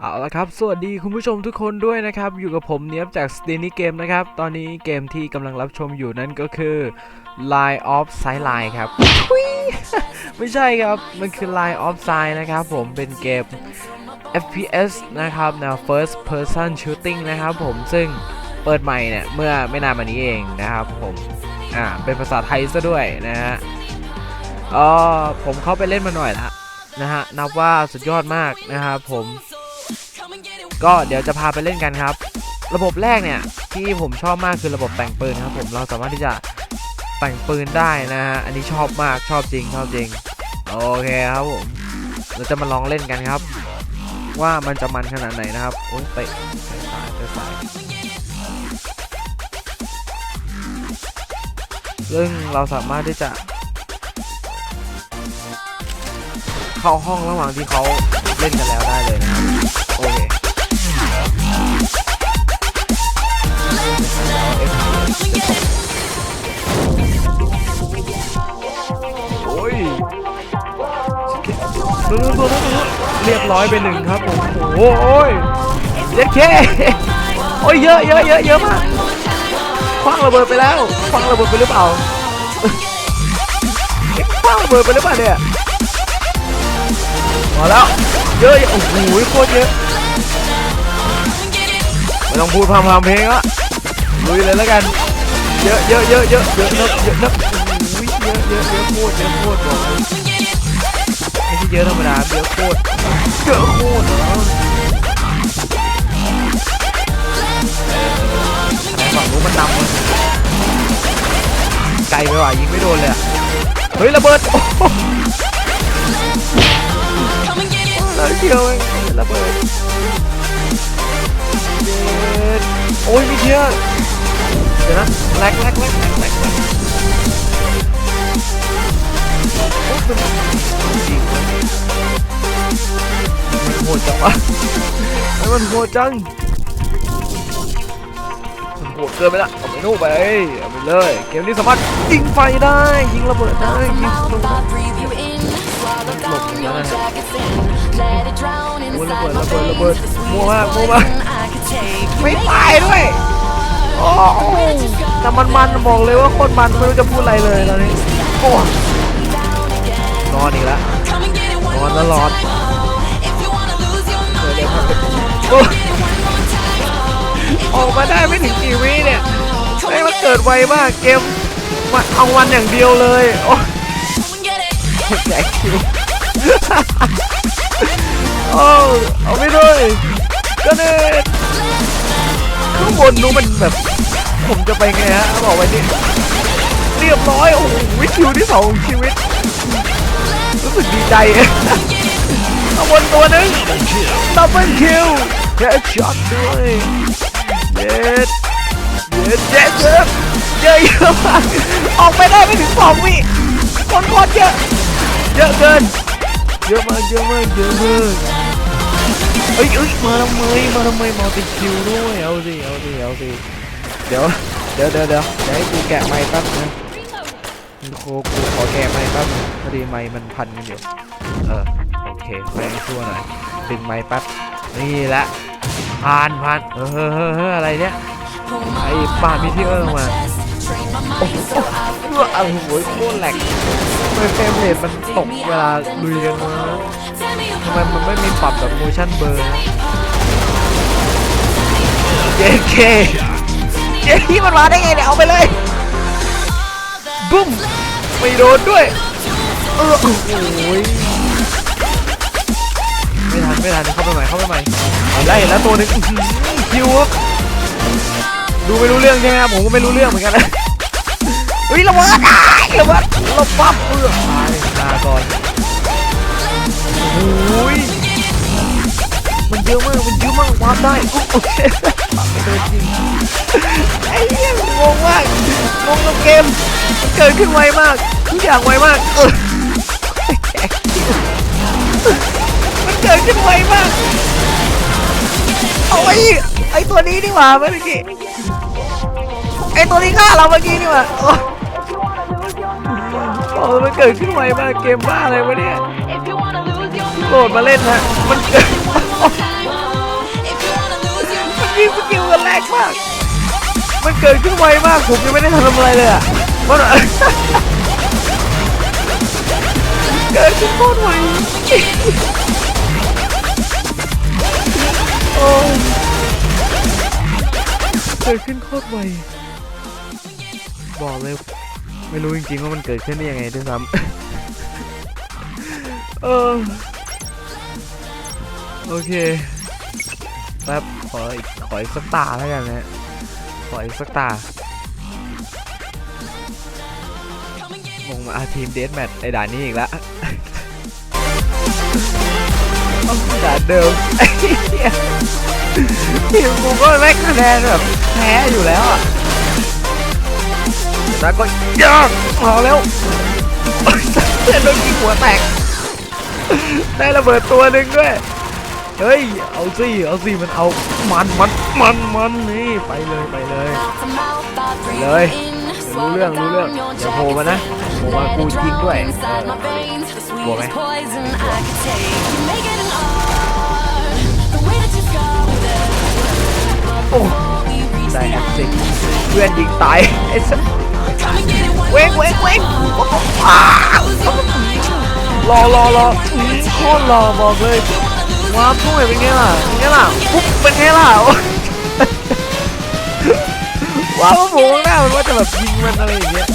เอาละครับ สวัสดีคุณผู้ชมทุกคนด้วยนะครับ อยู่กับผมเนียบจาก s t e a n y Game นะครับ ตอนนี้เกมที่กำลังรับชมอยู่นั่นก็คือ Line of Sideline ครับ ไม่ใช่ครับ มันคือ Line of Side นะครับ ผมเป็นเกม FPS นะครับแนว First Person Shooting นะครับผมซึ่งเปิดใหม่เนี่ย เมื่อไม่นานมานี้เองนะครับผมอ่าเป็นภาษาไทยซะด้วยนะฮะอ๋อผมเข้าไปเล่นมาหน่อยละนะฮะนับว่าสุดยอดมากนะครับผม ก็เดี๋ยวจะพาไปเล่นกันครับ ระบบแรกเนี่ยที่ผมชอบมากคือระบบแต่งปืนครับผมเราสามารถที่จะแต่งปืนได้นะฮะอันนี้ชอบมากชอบจริงชอบจริงโอเคครับผมเราจะมาลองเล่นกันครับ ว่ามันจะมันขนาดไหนนะครับโอ้ยเตะเตะสายเตะสายซึ่งเราสามารถที่จะ เข้าห้องระหว่างที่เขาเล่นกันแล้วได้เลยนะครับโอเค โอ้ยดูดูดูดูเรียบร้อยไปหนึ่งครับผมโอ้โหยเย็ดเคโอ้ยเยอะเยอะเยอะเยอะมากคว้างระเบิดไปแล้วคว้างระเบิดไปหรือเปล่าคว้างระเบิดไปหรือเปล่าเนี่ยมาแล้วเยอะโอ้โหโคตรเยอะไม่ต้องพูดพามพามเพลงละ ลุยเลยแล้วกัน เยอะเยอะเยอะเยอะเยอะนะเยอะนะโอ้ยเยอะเยอะเยอะโคตรเยอะโคตรบอกเลยไม่ใช่เยอะธรรมดาเยอะโคตรเยอะโคตรเหรออะไรฝั่งนู้นมันนำเลยไกลไปว่ะยิงไม่โดนเลยอะเฮ้ยระเบิดโอ้โหแล้วเดียวเองระเบิดโอ้ยมีเทีย ดี๋ยวนะแลกแลกแลกแลกแลกแลกโอ้เป็นจริงมันโหดจังวะไอ้มันโหดจังมันโหดเกินไปละเอาไปนู่นไปเอาไปเลย เกมนี้สามารถยิงไฟได้ ยิงระเบิดได้ยิงระเบิดได้โอ้ยระเบิดระเบิดระเบิดมัวมากมัวมากไม่ตายด้วย โอ้แต่มันมันบอกเลยว่าคนมันไม่รู้จะพูดอะไรเลยตอนนี้โอ้นอนอีกแล้วนอนตลอดเดี๋ยวเดี๋ยวพักโอ้อกมาได้ไม่ถึงกี่วิเนี่ยไอ้มันเกิดไวมากเกมมาเอาวันอย่างเดียวเลยโอ้แจกคิวโอ้เอาไม่ด้วยก็เน็ต บนนู้นมันแบบผมจะไปไงฮะบอกไว้นี่เรียบร้อยโอ้โหวิคิวที่สองของชีวิต รู้สึกดีใจข้าบนตัวหนึงดับเบิลคิวแค่ช็อตด้วยเย็ดเย็ดเย็ดเย็ดเยอะเยอะมากออกไปได้ไม่ถึงสองวิคนโคตรเยอะเยอะเกินเยอะมากเยอะมากเยอะมาก เอ้ยเอ้ยมาทำไมมาทำไมมาติคิวด้วยเอาสิเอาสิเอาสิเดี๋ยวเดี๋ยวเดี๋ยวเดี๋ยวเดี๋ยวให้กูแกะไม้แป๊บนะโคกูขอแกะไม้แป๊บนึงพอดีไม้มันพันกันอยู่เออโอเคไปให้ชั่วหน่อยดึงไม้แป๊บนี่แหละผ่านผ่านเออเฮ้อเฮ้อเฮ้ออะไรเนี่ยไอ้ป่ามีที่เอิ้งมา โอ้โหเพื่ออะไรโอ้ยโคตรแหลกทำไมเฟรมเรทมันตกเวลาลุยกันวะทำไมมันไม่มีปรับแบบ motion blur นะ JK เจ๊ที่มันมาได้ไงเนี่ยเอาไปเลยบุ้มไม่โดนด้วยเออโอ้ยไม่ทันไม่ทันเข้าไปใหม่เข้าไปใหม่เอาไล่แล้วตัวหนึงคิวครับดูไม่รู้เรื่องใช่ไหมครับผมก็ไม่รู้เรื่องเหมือนกันนะ เฮ้ยระเบิดได้ระเบิดระปั๊บเออตายตาก่อนโอ้ยมันเยอะมากมันเยอะมากวาร์ปได้อุ๊ยโอเคปรับไม่โดนจริงไอ้เหี้ยงงมากงงกับเกมเกิดขึ้นไวมากทุกอย่างไวมากเออมันเกิดขึ้นไวมากเอาไอ้ไอ้ตัวนี้นี่หว่าเมื่อกี้ไอ้ตัวนี้ฆ่าเราเมื่อกี้นี่หว่า โอ้มันเกิดขึ้นไวมากเกมบ้าอะไรวะเนี่ยโหลดมาเล่นฮะมันเกิดมันยิงสกิลกันแรกมาก มันเกิดขึ้นไวมากผมยังไม่ได้ทำอะไรเลยอะมันเกิดขึ้นโคตรไวโอ้เกิดขึ้นโคตรไวบอกเลย ไม่รู้จริงๆว่ามันเกิดขึ้นได้ยังไงด้วยซ้ำเออโอเคแป๊บขออีกขออีกสักตาแล้วกันนะขออีกสักตาลงมาอาทีมเดสแมทไอ้ด่านนี้อีกแล้วต้องด่านเดิมทีมกูก็ไม่คะแนนแบบแพ้อยู่แล้วอะ แล้วก็ยากเอแล้วเอ้ยเพื่อนโดนยิงหัวแตก ได้ระเบิดตัวหนึ่งด้วย เฮ้ย เอาสิเอาสิมันเอา มัน มัน มัน มันนี่ ไปเลย ไปเลยไปเลยรู้เรื่อง รู้เรื่องอย่าโผล่มานะโผล่มากูยิงด้วยกลัวไหมโอ้ได้แอคซิกเพื่อนยิงตายไอ้สัส เว้งเว้งเว้งรอรอรออื้อโคตรรอบอกเลยว้าวพุ่งเป็นไงล่ะเป็นไงล่ะปุ๊บเป็นไงล่ะว้าวหมูข้างหน้ามันว่าจะแบบยิงมันอะไรอย่างเงี้ย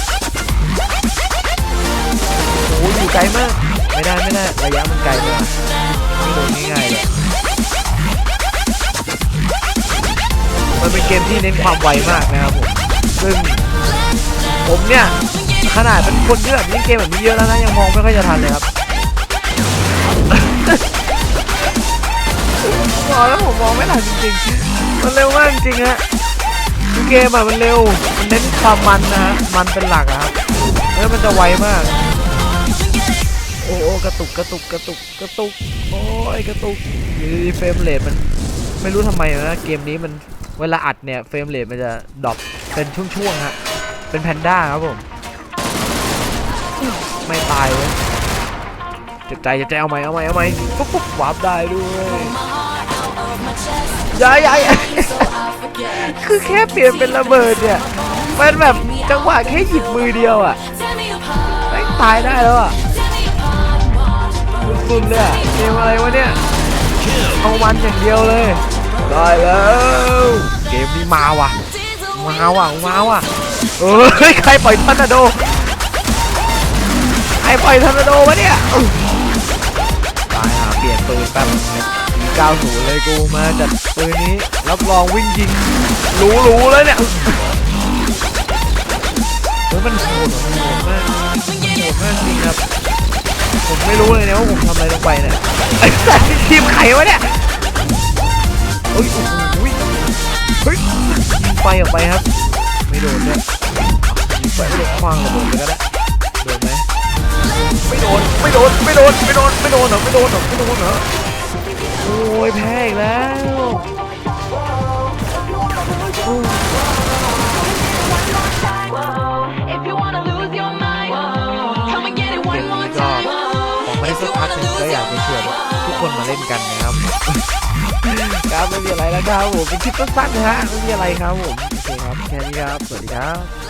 โอ้โหอยู่ไกลมาก ไม่ได้ไม่ได้ระยะมันไกลมากไม่โดนง่ายๆเลยมันเป็นเกมที่เน้นความไวมากนะครับผมซึ่ง ผมเนี่ยขนาดเป็นคนที่แบบเล่นเกมแบบนี้เยอะแล้วนะยังมองไม่ค่อยจะทันเลยครับบอแล้วผมมองไม่ทันจริงๆมันเร็วมากจริงฮะเกมอะมันเร็วมันเน้นความมันนะฮะมันเป็นหลักอะครับแล้วมันจะไวมากโอ้โอ้กระตุกกระตุกกระตุกกระตุกโอ้ยกระตุกอยู่ดีเฟรมเรทมันไม่รู้ทำไมนะเกมนี้มันเวลาอัดเนี่ยเฟรมเรทมันจะดรอปเป็นช่วงๆฮะ เป็นแพนด้าครับผม ไม่ตายเว้ยเจ็บใจเจ็บใจเอาไหมเอาไหมเอาไหมปุ๊บปุ๊บวาร์ปได้ด้วยย้ายย้ายย้ายคือแค่เปลี่ยนเป็นระเบิดเนี่ย มันแบบจังหวะแค่หยิบมือเดียวอะแม่งตายได้แล้วอะสุดๆเลยอะเกมอะไรวะเนี่ยเอามันอย่างเดียวเลย ได้แล้ว เกมนี้มาว่ะ มาว่ะมาว่ะเอ้ยใครปล่อยทอร์นาโดใครปล่อยทอร์นาโดวะเนี่ยอุ๊ยตายหาเปลี่ยนปืนแป๊บมี90เลยกูมาจัดปืนนี้รับรองวิ่งยิงรู้รู้ๆเลยเนี่ยเฮ้ยมันโหดว่ะมันโหดมากโหดมากจริงครับผมไม่รู้เลยนะว่าผมทำอะไรลงไปเนี่ยไอ้สัตว์ทีมไข่วะเนี่ยเฮ้ยโอ้โหเฮ้ยยิง ไฟออกไปครับ ไม่โดนเนี่ยยิงไปไม่โดนคว้างระเบิดไปก็ได้โดนไหมไม่โดนไม่โดนไม่โดนไม่โดนไม่โดนเหรอไม่โดนเหรอไม่โดนเหรอโอ้ยแพ้อีกแล้วโอ้ย If you wanna lose your mind, come and get it เก one ม more นี้ก็ time. ของไม่ได้สักพักหนึงก็อยากจะชวนทุกคนมาเล่นกันนะครับครับไม่ มีอะไรแล้วครับผมเป็นคลิปสั้นๆนะฮะไม่มีอะไรครับผมโอเคครับแค่นี้ครับ สวัสดีครับ